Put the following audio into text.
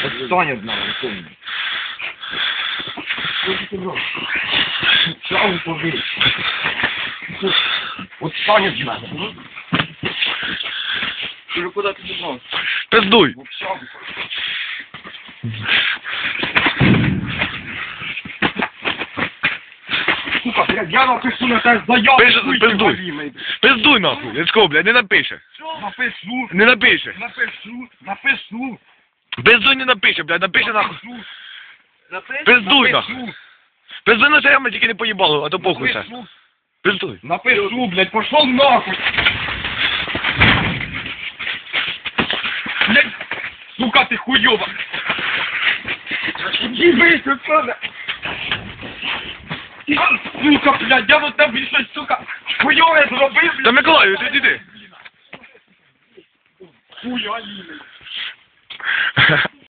Отстань мене, Антоні. Що ви побили? Отстань від мене. Ти куди ти бігав? Пиздуй! Сука, блядь, я напишу на тебе заяву. Пише, хуй ти пиздуй. Пиздуй нахуй! Яцько, блядь, не напише! Напишу, Не напише! напишу, напишу, Пиздуй не напише, блядь, напише нахуй! напишу. Пиздуй Напишу, нахуй! Пиздуй на себе, тільки не поїбало, а то похуй все. напишу, Пиздуй! напишу, блядь, пошел нахуй. Блядь, сука, ти хуйова. Иди вийди отсюда. Сука, блядь, я вот там більше, сука, хуйове зробив, Та блядь. Миколаю, ти іди! Хуй, Аліна.